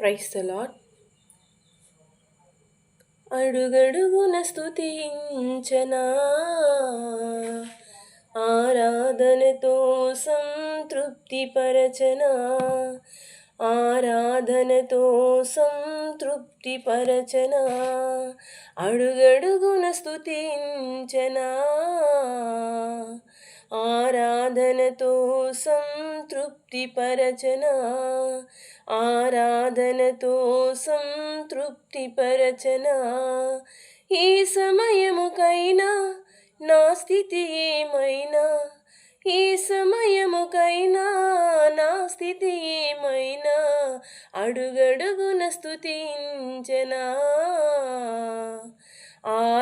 Price lot అడుగడుగున స్థుతించనా ఆరాధనతో సంతృప్తి పరచనా ఆరాధనతో సంతృప్తి పరచనా అడుగడుగున స్థుతించనా ఆరాధనతో సంతృప్తి పరచనా ఆరాధనతో సంతృప్తి పరచనా ఈ సమయముకైనా నా స్థితి ఏమైనా? ఈ సమయముకైనా నా స్థితి ఏమైనా? అడుగడుగున స్థుతించనా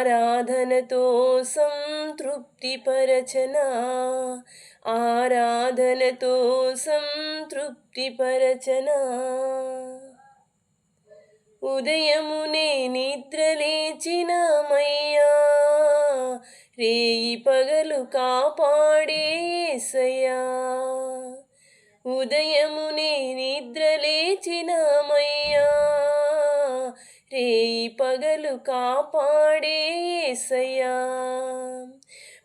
ఆరాధనతో సంతృప్తి పరచనా ఆరాధనతో సంతృప్తి పరచనా ఉదయమునే నిద్రలేచినమయ్యా రేయి పగలు కాపాడేసయ్యా. ఉదయమునే నిద్రలేచినమయ్యా రేయి పగలు కాపాడేసయ్యా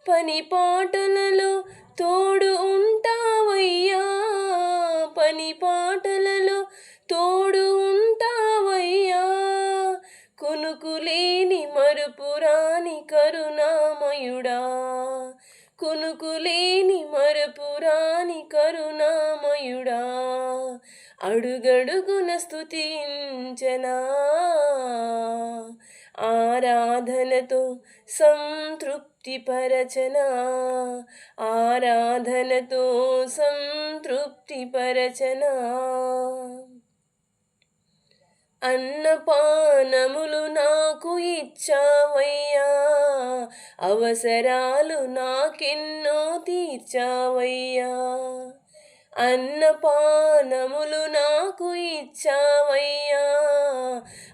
పని పాటలలో తోడు ఉంటావయ్యా. పని పాటలలో తోడు ఉంటావయ్యా. కునుకులేని మరుపురాని కరుణామయుడా. కునుకులేని మరపురాని కరుణామయుడా. అడుగడుగున స్థుతించనా ఆరాధనతో సంతృప్తి పరచనా ఆరాధనతో సంతృప్తి పరచనా అన్నపానములు నాకు ఇచ్చావయ్యా అవసరాలు నాకెన్నో తీర్చావయ్యా. అన్నపానములు నాకు ఇచ్చావయ్యా.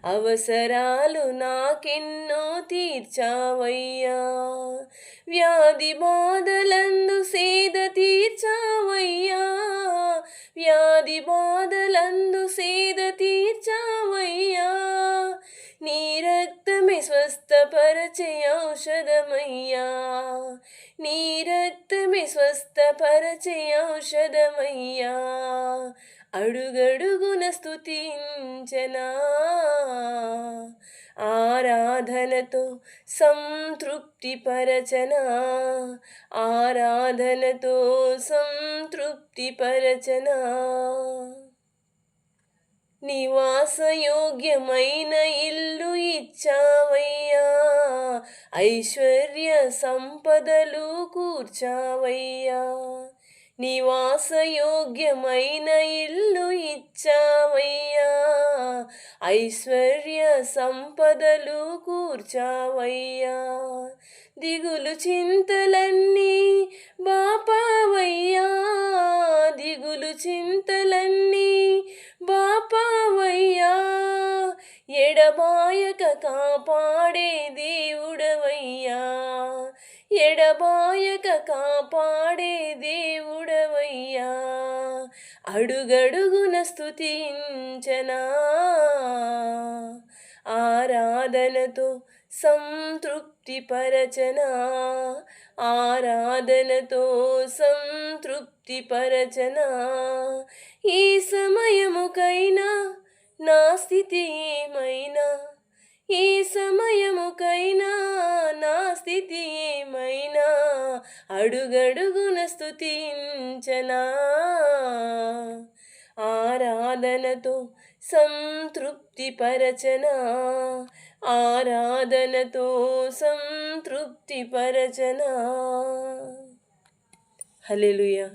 అవసరాలు నాకెన్నో తీర్చావయ్యా. వ్యాధి బా నీ రక్తమే స్వస్థపరచే ఔషధమయ్యా. అడుగడుగున స్థుతించనా ఆరాధనతో సంతృప్తి పరచనా ఆరాధనతో సంతృప్తి పరచనా నివాసయోగ్యమైన ఇల్లు ఇచ్చా. ఐశ్వర్య సంపదలు కూర్చావయ్యా. నివాసయోగ్యమైన ఇల్లు ఇచ్చావయ్యా. ఐశ్వర్య సంపదలు కూర్చావయ్యా. దిగులు చింతలన్నీ బాపావయ్యా. దిగులు చింతలన్నీ ఎడబాయక కాపాడే దేవుడవయ్యా. ఎడబాయక కాపాడే దేవుడవయ్యా. అడుగడుగున స్థుతించనా ఆరాధనతో సంతృప్తి పరచనా ఆరాధనతో సంతృప్తి పరచనా ఈ సమయముకైనా నా స్థితి ఏమైనా? ఈ సమయముకైనా నా స్థితి ఏమైనా? అడుగడుగున స్థుతించనా ఆరాధనతో సంతృప్తి పరచనా? ఆరాధనతో సంతృప్తి పరచనా? హల్లెలూయా.